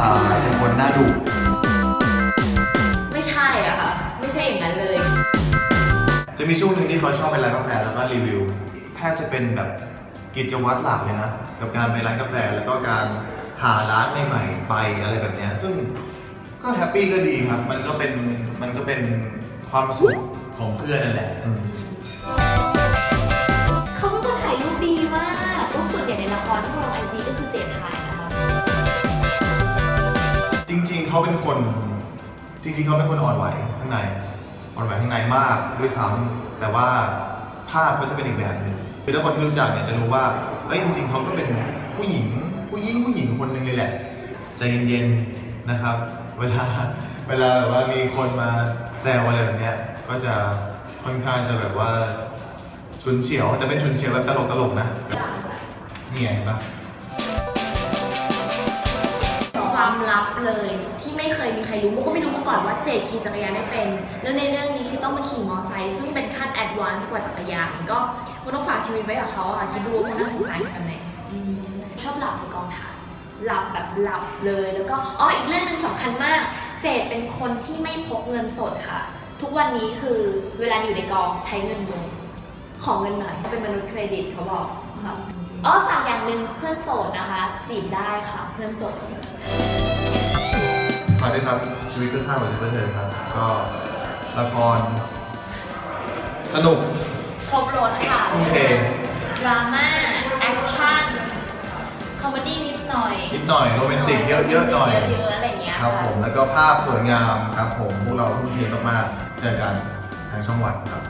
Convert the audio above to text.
อ่าเป็นคนหน้าดุไม่ใช่อะค่ะ ไม่ใช่อย่างนั้นเลย จะมีช่วงหนึ่งที่เขาชอบไปร้านกาแฟแล้วก็รีวิวแทบจะเป็นแบบกิจวัตรหลักเลยนะ กับการไปร้านกาแฟแล้วก็การหาร้านใหม่ๆไปอะไรแบบเนี้ยซึ่งก็แฮปปี้ก็ดีครับ มันก็เป็นมันก็เป็นความสุขของเพื่อนนั่นแหละอืม ไอจีก็คือเจนถ่ายนะคะจริง ๆ เขาเป็นคน จริง ๆ เขาเป็นคนอ่อนไหวข้างในอ่อนไหวข้างในมากด้วยซ้ำแต่ว่าภาพก็จะเป็นอีกแบบหนึ่งคือถ้าคนไม่รู้จักเนี่ยจะรู้ว่าเอ้ยจริง ๆเขาก็เป็นผู้หญิงผู้หญิงผู้หญิงคนหนึ่งเลยแหละใจเย็นๆนะครับ เวลาเวลาแบบว่ามีคนมาแซวอะไรแบบเนี้ยก็จะค่อนข้างจะแบบว่าฉุนเฉียวแต่เป็นฉุนเฉียวแบบตลกๆนะ นี่ไงเห็นปะ ความลับเลยที่ไม่เคยมีใครรู้มุกก็ไม่รู้มาก่อนว่าเจดขี่จักรยานไม่เป็น แล้วในเรื่องนี้คือต้องมาขี่มอเตอร์ไซค์ซึ่งเป็นขั้นแอดวานซ์กว่าจักรยานก็มันต้องฝากชีวิตไว้กับเขาอะค่ะคิดดูว่ามันน่าสงสารขนไหนชอบหลับในกองถ่ายหลับแบบหลับเลยแล้วก็อ๋ออีกเรื่องหนึ่งสำคัญมาก เจดเป็นคนที่ไม่พกเงินสดค่ะ ทุกวันนี้คือเวลาอยู่ในกองใช้เงินวงขอเงินหน่อยเป็นมนุษย์เครดิตเขาบอกค่ะอ๋อฝากอย่า หนึ่งเพื่อนโสดนะคะ จีบได้ค่ะเพื่อนโสดฝากด้วยครับชีวิตเพื่อข้าวของเพื่อนเธอครับ ก็ละคร สนุก ครบรถค่ะ โอเค ดราม่า แอคชั่น คอมเมดี้นิดหน่อยนิดหน่อยโรแมนติกเยอะๆหน่อย เยอะๆอะไรอย่างเงี้ยครับะผมแล้วก็ภาพสวยงามครับผม พวกเราทุ่มเทมากๆเจอกันทางช่องวันครับ